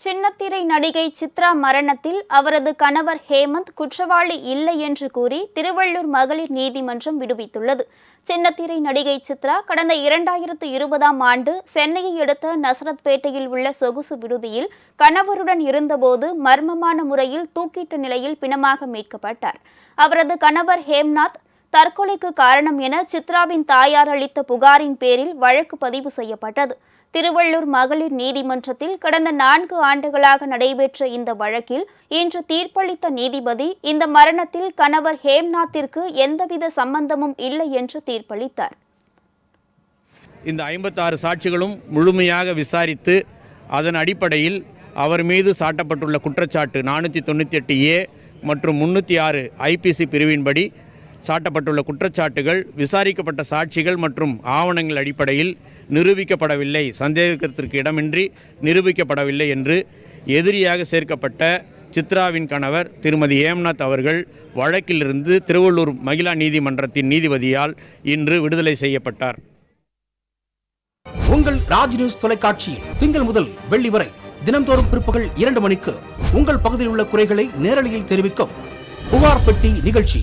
சின்னத்திரை நடிகை சித்ரா மரணத்தில் அவரது கணவர் ஹேமந்த் குற்றவாளி இல்லை என்று கூறி திருவள்ளூர் மகளிர் நீதிமன்றம் விடுவித்துள்ளது. சின்னத்திரை நடிகை சித்ரா கடந்த இரண்டாயிரத்து இருபதாம் ஆண்டு சென்னையை அடுத்த நசரத்பேட்டையில் உள்ள சொகுசு விடுதியில் கணவருடன் இருந்தபோது மர்மமான முறையில் தூக்கிட்ட நிலையில் பிணமாக மீட்கப்பட்டார். அவரது கணவர் ஹேம்நாத் தற்கொலைக்கு காரணம் என சித்ராவின் தாயார் அளித்த புகாரின் பேரில் வழக்கு பதிவு செய்யப்பட்டது. திருவள்ளூர் மகளிர் நீதிமன்றத்தில் கடந்த நான்கு ஆண்டுகளாக நடைபெற்ற இந்த வழக்கில் இன்று தீர்ப்பளித்த நீதிபதி இந்த மரணத்தில் கணவர் ஹேம்நாத்திற்கு எந்தவித சம்பந்தமும் இல்லை என்று தீர்ப்பளித்தார். இந்த ஐம்பத்தாறு சாட்சிகளும் முழுமையாக விசாரித்து அதன் அடிப்படையில் அவர் மீது சாட்டப்பட்டுள்ள குற்றச்சாட்டு நானூற்றி தொண்ணூற்றி எட்டு ஏ மற்றும் முன்னூற்றி ஆறு ஐபிசி பிரிவின்படி சாட்டப்பட்டுள்ள குற்றச்சாட்டுகள் விசாரிக்கப்பட்ட சாட்சிகள் மற்றும் ஆவணங்கள் அடிப்படையில் நிரூபிக்கப்படவில்லை. சந்தேகத்திற்கு இடமின்றி நிரூபிக்கப்படவில்லை என்று எதிரியாக சேர்க்கப்பட்ட சித்ராவின் கணவர் திருமதி ஏம்நாத் அவர்கள் வழக்கிலிருந்து திருவள்ளூர் மகிழா நீதிமன்றத்தின் நீதிபதியால் இன்று விடுதலை செய்யப்பட்டார். உங்கள் ராஜ் நியூஸ் தொலைக்காட்சியில் திங்கள் முதல் வெள்ளி வரை தினந்தோறும் பிற்பகல் இரண்டு மணிக்கு உங்கள் பகுதியில் உள்ள குறைகளை நேரலையில் தெரிவிக்கும் புகார் பெட்டி நிகழ்ச்சி.